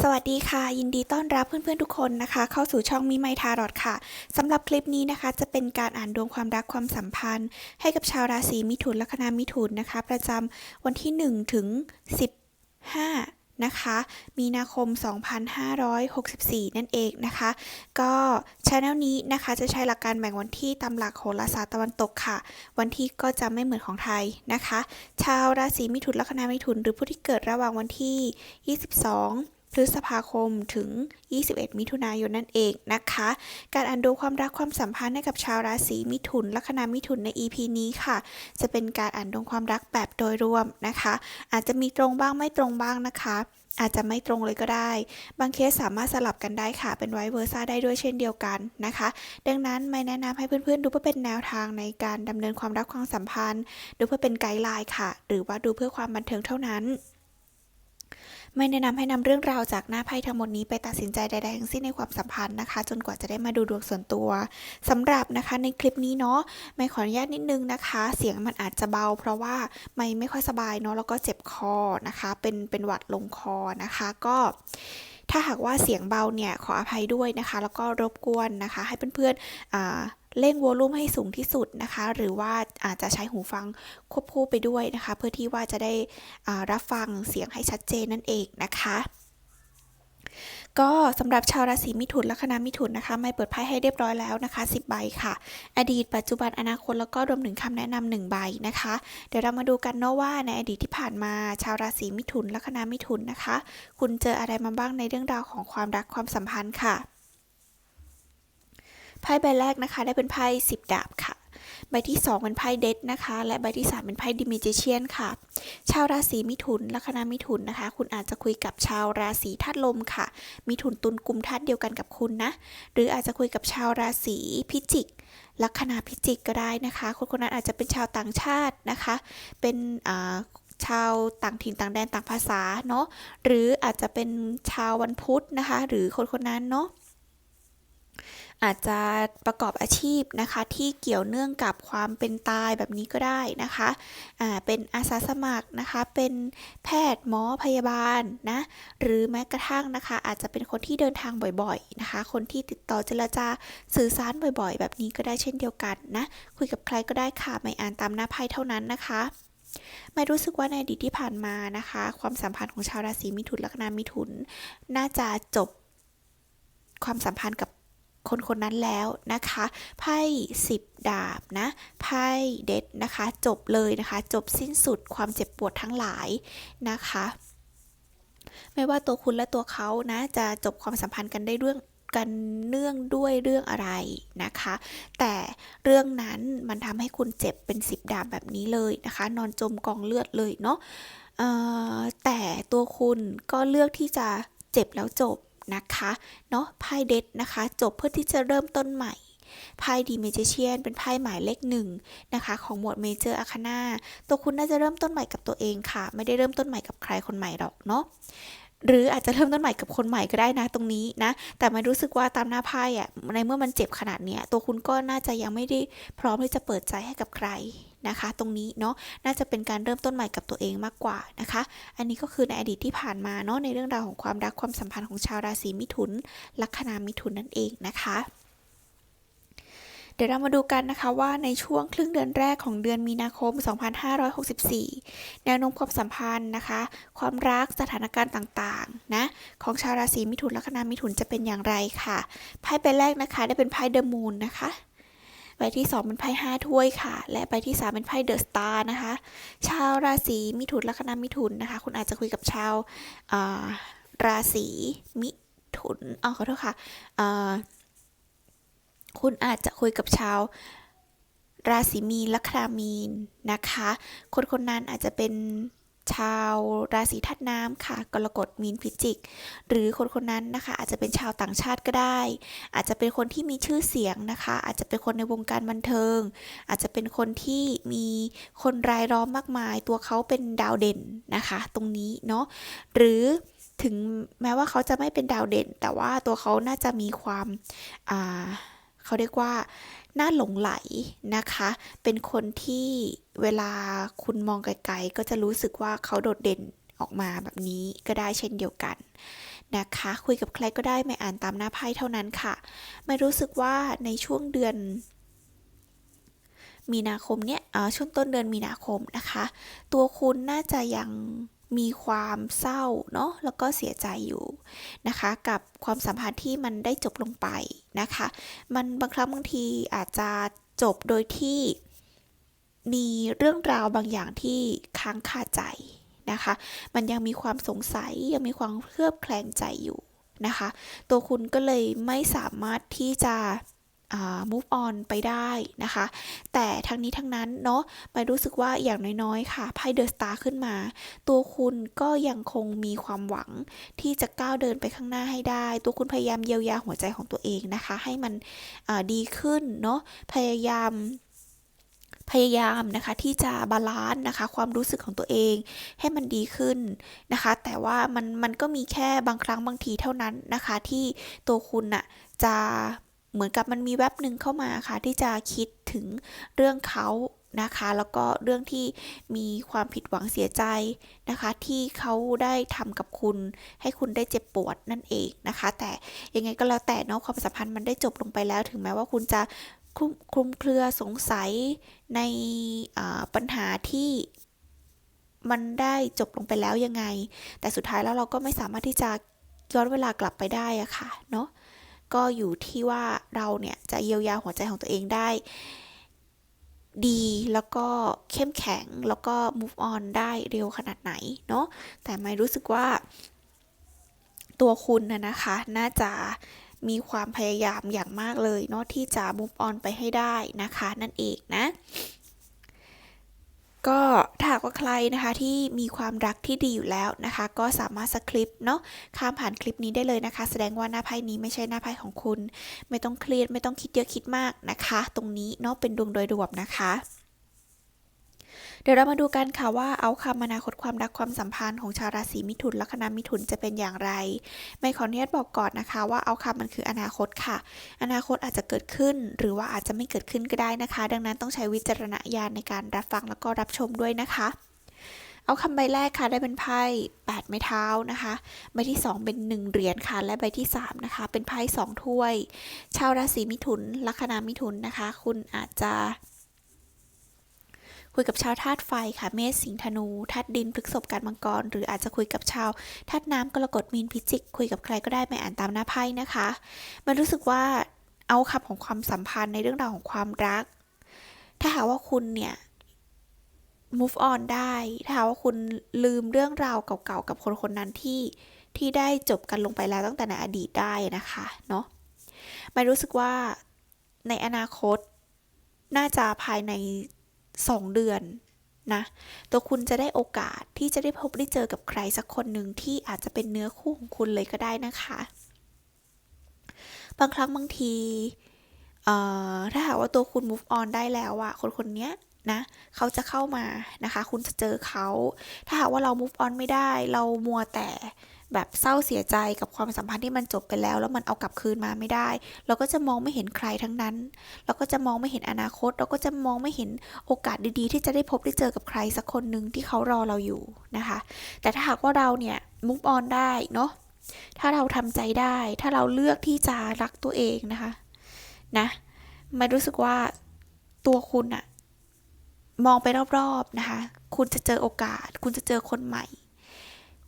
สวัสดีค่ะ ยินดีต้อนรับเพื่อนๆทุกคนนะคะ เข้าสู่ช่องมิไมทารอดค่ะสำหรับคลิปนี้นะคะ จะเป็นการอ่านดวงความรักความสัมพันธ์ ให้กับชาวราศีมิถุนละคณะมิถุนนะคะ ประจำวันที่ 1 ถึง 15 นะคะ มีนาคม 2564 นั่นเองนะคะ ก็ช anel นี้นะคะจะใช้หลักการแบ่งวันที่ตามหลักโหราศาสตร์ตะวันตกค่ะ วันที่ก็จะไม่เหมือนของไทยนะคะ ชาวราศีมิถุนละคณะมิถุน หรือผู้ที่เกิดระหว่างวันที่ 22 พฤษภาคมถึง 21 มิถุนายนนั่นเองนะคะ การอ่านดวงความรักความสัมพันธ์ให้กับชาวราศีมิถุนละคณะมิถุนใน EP นี้ค่ะ จะเป็นการอ่านดวงความรักแบบโดยรวมนะคะ อาจจะมีตรงบ้างไม่ตรงบ้างนะคะอาจจะไม่ตรงเลยก็ได้ บางเคสสามารถสลับกันได้ค่ะ เป็นไวเวอร์ซ่าได้ด้วยเช่นเดียวกันนะคะ ดังนั้นไม่แนะนำให้เพื่อนๆ ดูเพื่อเป็นแนวทางในการดำเนินความรักความสัมพันธ์ ดูเพื่อเป็นไกด์ไลน์ค่ะ หรือว่าดูเพื่อความบันเทิงเท่านั้น ไม่แนะนำให้นำเรื่องราวจากหน้าไพ่ทั้งหมดนี้ไปตัดสินใจใดๆทั้งสิ้นในความสัมพันธ์นะคะ จนกว่าจะได้มาดูดวงส่วนตัวสำหรับนะคะในคลิปนี้เนาะไม่ขออนุญาตนิดนึงนะคะ เสียงมันอาจจะเบา เพราะว่าไม่ไม่ค่อยสบายเนาะแล้วก็เจ็บคอนะคะ เป็นเป็นหวัดลงคอนะคะก็ถ้าหากว่าเสียงเบาเนี่ยขออภัยด้วยนะคะ แล้วก็รบกวนนะคะ ให้เพื่อนๆอ่า เร่งวอลลุ่มให้สูงที่สุดนะคะ หรือว่าอาจจะใช้หูฟังควบคู่ไปด้วยนะคะ เพื่อที่ว่าจะได้รับฟังเสียงให้ชัดเจนนั่นเองนะคะก็สำหรับชาวราศีมิถุนและคณะมิถุนนะคะ ไม่เปิดไพ่ให้เรียบร้อยแล้วนะคะ 10 ใบค่ะ อดีต ปัจจุบันอนาคตแล้วก็รวมถึงคำแนะนำหนึ่งใบนะคะ เดี๋ยวเรามาดูกันเนาะว่าในอดีตที่ผ่านมาชาวราศีมิถุนและคณะมิถุนนะคะ คุณเจออะไรมาบ้างในเรื่องราวของความรักความสัมพันธ์ค่ะ ไพ่ใบแรกนะคะ ได้เป็นไพ่สิบดาบค่ะ ใบที่ 2 เป็นไพ่เดดนะคะ และใบที่ 3 เป็นไพ่ดิมิเจเชียนค่ะ ชาวราศีมิถุนละคณะมิถุนนะคะ คุณอาจจะคุยกับชาวราศีธาตุลมค่ะ มิถุนตุลกุมธาตุเดียวกันกับคุณนะ หรืออาจจะคุยกับชาวราศีพิจิกลัคนาพิจิกก็ได้นะคะ คนคนนั้นอาจจะเป็นชาวต่างชาตินะคะ เป็นชาวต่างถิ่นต่างแดนต่างภาษาเนาะ หรืออาจจะเป็นชาววันพุธนะคะ หรือคนคนนั้นเนาะ อาจจะประกอบอาชีพนะคะ ที่เกี่ยวเนื่องกับความเป็นตายแบบนี้ก็ได้นะคะอ่าเป็นอาสาสมัครนะคะ เป็นแพทย์หมอพยาบาลนะ หรือแม้กระทั่งนะคะ อาจจะเป็นคนที่เดินทางบ่อยๆนะคะ คนที่ติดต่อเจรจาสื่อสารบ่อยๆ แบบนี้ก็ได้เช่นเดียวกันนะ คุยกับใครก็ได้ค่ะ ไม่อ่านตามหน้าไพ่เท่านั้นนะคะไม่รู้สึกว่าในอดีตที่ผ่านมานะคะ ความสัมพันธ์ของชาวราศีมิถุนและคณะมิถุน น่าจะจบความสัมพันธ์กับ คนคนนั้นแล้วนะคะไพ่สิบดาบนะไพ่เด็ดนะคะ จบเลยนะคะ จบสิ้นสุดความเจ็บปวดทั้งหลายนะคะ ไม่ว่าตัวคุณและตัวเขานะ จะจบความสัมพันธ์กันได้เรื่องกันเนื่องด้วยเรื่องอะไรนะคะ แต่เรื่องนั้นมันทำให้คุณเจ็บเป็นสิบดาบแบบนี้เลยนะคะ นอนจมกองเลือดเลยเนาะแต่ตัวคุณก็เลือกที่จะเจ็บแล้วจบ นะคะเนาะไพ่เด็ดนะคะ จบเพื่อที่จะเริ่มต้นใหม่ไพ่ดีเมจิเชียนเป็นไพ่หมายเลขหนึ่งนะคะ ของหมวดเมเจอร์อาคานาตัวคุณน่าจะเริ่มต้นใหม่กับตัวเองค่ะ ไม่ได้เริ่มต้นใหม่กับใครคนใหม่หรอกเนาะหรืออาจจะเริ่มต้นใหม่กับคนใหม่ก็ได้นะตรงนี้นะ แต่ไม่รู้สึกว่าตามหน้าไพ่อะในเมื่อมันเจ็บขนาดเนี้ยตัวคุณก็น่าจะยังไม่ได้พร้อมที่จะเปิดใจให้กับใคร นะคะ ตรงนี้เนาะน่าจะเป็นการเริ่มต้นใหม่กับตัวเองมากกว่านะคะ อันนี้ก็คือในอดีตที่ผ่านมาเนาะในเรื่องราวของความรักความสัมพันธ์ของชาวราศีมิถุน ลัคนามิถุนนั่นเองนะคะเดี๋ยวเรามาดูกันนะคะว่าในช่วงครึ่งเดือนแรกของเดือนมีนาคม 2564 แนวโน้มความสัมพันธ์นะคะ ความรักสถานการณ์ต่างๆนะของชาวราศีมิถุนลัคนามิถุนจะเป็นอย่างไรค่ะไพ่ใบแรกนะคะ ได้เป็นไพ่เดอะมูนนะคะ บที่ 2 เป็นไพ่ห้าถ้วยค่ะ และใบที่ 3 เป็นไพ่เดอะสตาร์นะคะ ชาวราศีมิถุนลัคนามิถุนนะคะ คุณอาจจะคุยกับชาวาราศีมิถุนอ๋อขอโทษค่ะคุณอาจจะคุยกับชาวราศีมีนลัคนามีนนะคะ คนคนนั้นอาจจะเป็น ชาวราศีธาตุน้ำค่ะ กรกฎมีนพิจิก หรือคนคนนั้นนะคะ อาจจะเป็นชาวต่างชาติก็ได้ อาจจะเป็นคนที่มีชื่อเสียงนะคะ อาจจะเป็นคนในวงการบันเทิง อาจจะเป็นคนที่มีคนรายล้อมมากมาย ตัวเขาเป็นดาวเด่นนะคะ ตรงนี้เนาะหรือถึงแม้ว่าเขาจะไม่เป็นดาวเด่น แต่ว่าตัวเขาน่าจะมีความาเขาเรียกว่าน่าหลงไหลนะคะ เป็นคนที่ เวลาคุณมองไกลๆ ก็จะรู้สึกว่าเขาโดดเด่นออกมาแบบนี้ก็ได้เช่นเดียวกันนะคะ คุยกับใครก็ได้ไม่อ่านตามหน้าไพ่เท่านั้นค่ะ ไม่รู้สึกว่าในช่วงเดือน มีนาคมเนี่ยช่วงต้นเดือนมีนาคมนะคะ ตัวคุณน่าจะยังมีความเศร้าเนาะแล้วก็เสียใจอยู่นะคะ กับความสัมพันธ์ที่มันได้จบลงไปนะคะ มันบางครั้งบางทีอาจจะจบโดยที่ มีเรื่องราวบางอย่างที่ค้างคาใจนะคะ มันยังมีความสงสัยยังมีความเคลือบแคลงใจอยู่นะคะ ตัวคุณก็เลยไม่สามารถที่จะ move on ไปได้นะคะ แต่ทั้งนี้ทั้งนั้นเนาะไม่รู้สึกว่าอย่างน้อยๆ ค่ะไพ่เดอะสตาร์ขึ้นมา ตัวคุณก็ยังคงมีความหวังที่จะก้าวเดินไปข้างหน้าให้ได้ ตัวคุณพยายามเยียวยาหัวใจของตัวเองนะคะ ให้มันดีขึ้นเนาะพยายาม พยายามนะคะที่จะบาลานซ์นะคะความรู้สึกของตัวเองให้มันดีขึ้นนะคะ แต่ว่ามันมันก็มีแค่บางครั้งบางทีเท่านั้นนะคะ ที่ตัวคุณน่ะจะเหมือนกับมันมีแวบหนึ่งเข้ามาค่ะ ที่จะคิดถึงเรื่องเขานะคะ แล้วก็เรื่องที่มีความผิดหวังเสียใจนะคะ ที่เขาได้ทำกับคุณ ให้คุณได้เจ็บปวดนั่นเองนะคะ แต่ยังไงก็แล้วแต่เนาะความสัมพันธ์มันได้จบลงไปแล้ว ถึงแม้ว่าคุณจะ คลุมคลุมเครือสงสัยในปัญหาที่มันได้จบลงไปแล้วยังไง แต่สุดท้ายแล้วเราก็ไม่สามารถที่จะย้อนเวลากลับไปได้อะค่ะ เนาะ ก็อยู่ที่ว่าเราเนี่ยจะเยียวยาหัวใจของตัวเองได้ ดีแล้วก็เข้มแข็งแล้วก็ move on ได้เร็วขนาดไหน เนาะ แต่ไม่รู้สึกว่า ตัวคุณนะนะคะ น่าจะ มีความพยายามอย่างมากเลยเนาะที่จะ move on ไปให้ได้นะคะนั่นเองนะ ก็ถ้าหากว่าใครนะคะที่มีความรักที่ดีอยู่แล้วนะคะ ก็สามารถสคริปต์เนาะข้ามผ่านคลิปนี้ได้เลยนะคะ แสดงว่าหน้าไพ่นี้ไม่ใช่หน้าไพ่ของคุณ ไม่ต้องเครียดไม่ต้องคิดเยอะคิดมากนะคะ ตรงนี้เนาะเป็นดวงโดยรวมนะคะ เดี๋ยวเรามาดูกันค่ะว่าเอาคำอนาคตความรักความสัมพันธ์ของชาวราศีมิถุนลัคนามิถุนจะเป็นอย่างไร ไม่ขออนุญาตบอกก่อนนะคะ ว่าเอาคำมันคืออนาคตค่ะ อนาคตอาจจะเกิดขึ้น หรือว่าอาจจะไม่เกิดขึ้นก็ได้นะคะ ดังนั้นต้องใช้วิจารณญาณในการรับฟังแล้วก็รับชมด้วยนะคะเอาคำใบแรกค่ะได้เป็นไพ่8ไม้เท้านะคะ ใบที่ 2 เป็น 1 เหรียญค่ะ และใบที่ 3 นะคะ เป็นไพ่2ถ้วย ชาวราศีมิถุนลัคนามิถุนนะคะ คุณอาจจะ คุยกับชาวธาตุไฟค่ะ เมษสิงห์ธนูธาตุดินพฤษภการมังกร หรืออาจจะคุยกับชาวธาตุน้ำกรกฎมีนพิจิก คุยกับใครก็ได้ไม่อ่านตามหน้าไพ่นะคะมันรู้สึกว่าเอาคำของความสัมพันธ์ในเรื่องราวของความรัก ถ้าหากว่าคุณเนี่ย move on ได้ ถ้าหากว่าคุณลืมเรื่องราวเก่าๆกับคนคนนั้นที่ที่ได้จบกันลงไปแล้วตั้งแต่ในอดีตได้นะคะเนาะไม่รู้สึกว่าในอนาคตน่าจะภายใน 2 เดือนนะตัวคุณจะได้โอกาสที่จะได้พบได้เจอกับใครสักคนหนึ่งที่อาจจะเป็นเนื้อคู่ของคุณเลยก็ได้นะคะ บางครั้งบางทีถ้าหากว่าตัวคุณ move on ได้แล้วอะคนคนนี้นะเขาจะเข้ามานะคะ คุณจะเจอเขา ถ้าหากว่าเรา move on ไม่ได้ เรามัวแต่ แบบเศร้าเสียใจกับความสัมพันธ์ที่มันจบไปแล้ว แล้วมันเอากลับคืนมาไม่ได้ เราก็จะมองไม่เห็นใครทั้งนั้น เราก็จะมองไม่เห็นอนาคต เราก็จะมองไม่เห็นโอกาสดีๆ ที่จะได้พบได้เจอกับใครสักคนหนึ่งที่เขารอเราอยู่นะคะ แต่ถ้าหากว่าเราเนี่ย move on ได้เนาะถ้าเราทำใจได้ ถ้าเราเลือกที่จะรักตัวเองนะคะนะม่รู้สึกว่าตัวคุณอะมองไปรอบๆนะคะ คุณจะเจอโอกาส คุณจะเจอคนใหม่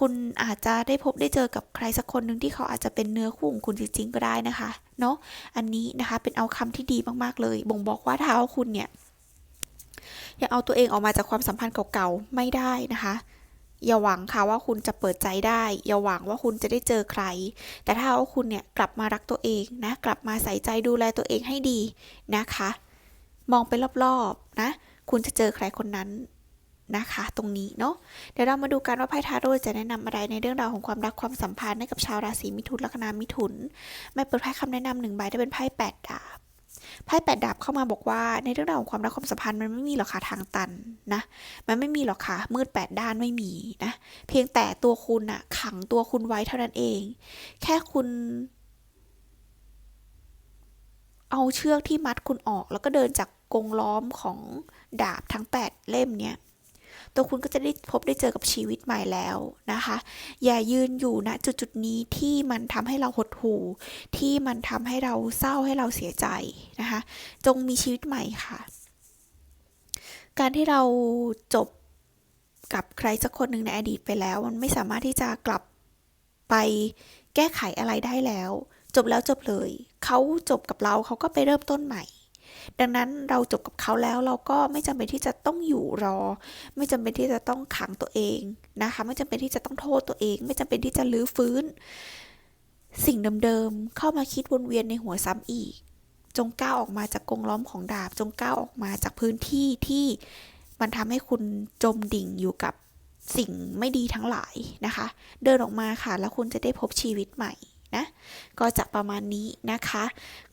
คุณอาจจะได้พบได้เจอกับใครสักคนหนึ่งที่เขาอาจจะเป็นเนื้อคู่ของคุณจริงๆ ก็ได้นะคะเนาะอันนี้นะคะเป็นเอาคำที่ดีมากๆเลย บ่งบอกว่าถ้าว่าคุณเนี่ยยังเอาตัวเองออกมาจากความสัมพันธ์เก่าๆไม่ได้นะคะอย่าหวังค่ะว่าคุณจะเปิดใจได้ อย่าหวังว่าคุณจะได้เจอใคร แต่ถ้าว่าคุณเนี่ยกลับมารักตัวเองนะ กลับมาใส่ใจดูแลตัวเองให้ดีนะคะ มองไปรอบๆนะ คุณจะเจอใครคนนั้น นะคะ ตรงนี้เนาะเดี๋ยวเรามาดูกันว่าไพ่ทาโร่จะแนะนำอะไรในเรื่องราวของความรักความสัมพันธ์ให้กับชาวราศีมิถุนลัคนามิถุน ไม่เปิดไพ่คำแนะนำหนึ่งใบได้เป็นไพ่แปดดาบไพ่แปดดาบเข้ามาบอกว่าในเรื่องราวของความรักความสัมพันธ์มันไม่มีหรอกค่ะทางตันนะมันไม่มีหรอกค่ะมืดแปดด้านไม่มีนะเพียงแต่ตัวคุณอะขังตัวคุณไว้เท่านั้นเอง แค่คุณ เอาเชือกที่มัดคุณออก แล้วก็เดินจากกรงล้อมของดาบทั้ง 8 เล่มเนี่ย ตัวคุณก็จะได้พบได้เจอกับชีวิตใหม่แล้วนะคะ อย่ายืนอยู่ณจุดจุดนี้ที่มันทำให้เราหดหู่ ที่มันทำให้เราเศร้าให้เราเสียใจนะคะ จงมีชีวิตใหม่ค่ะ การที่เราจบกับใครสักคนหนึ่งในอดีตไปแล้ว มันไม่สามารถที่จะกลับไปแก้ไขอะไรได้แล้ว จบแล้วจบเลย เขาจบกับเราเขาก็ไปเริ่มต้นใหม่ ดังนั้นเราจบกับเขาแล้วเราก็ไม่จำเป็นที่จะต้องอยู่รอ ไม่จำเป็นที่จะต้องขังตัวเองนะคะ ไม่จำเป็นที่จะต้องโทษตัวเอง ไม่จำเป็นที่จะลื้อฟื้น สิ่งเดิมๆเข้ามาคิดวนเวียนในหัวซ้ำอีก จงก้าวออกมาจากกรงล้อมของดาบ จงก้าวออกมาจากพื้นที่ที่มันทำให้คุณจมดิ่งอยู่กับสิ่งไม่ดีทั้งหลายนะคะ เดินออกมาค่ะ แล้วคุณจะได้พบชีวิตใหม่ นะ ก็จะประมาณนี้นะคะ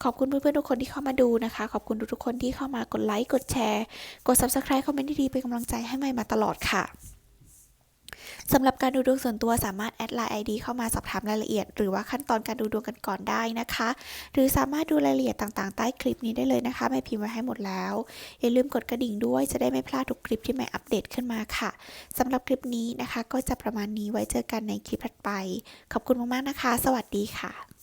ขอบคุณเพื่อนๆทุกคนที่เข้ามาดูนะคะ ขอบคุณทุกๆคนที่เข้ามากดไลค์ กดแชร์ กด subscribe คอมเมนต์ดีๆเป็นกำลังใจให้ใหม่มาตลอดค่ะ สำหรับการดูดวงส่วนตัวสามารถแอดไลน์ไอเข้ามาสอบถามรายละเอียด หรือว่าขั้นตอนการดูดวงกันก่อนได้นะคะ หรือสามารถดูรายละเอียดต่างๆ ใต้คลิปนี้ได้เลยนะคะไม่พิมพ์ไว้ให้หมดแล้ว อย่าลืมกดกระดิ่งด้วยจะได้ไม่พลาดทุกคลิปที่แม่อัปเดตขึ้นมาค่ะสำหรับคลิปนี้นะคะ ก็จะประมาณนี้ไว้เจอกันในคลิปถัดไป ขอบคุณมากๆนะคะ สวัสดีค่ะ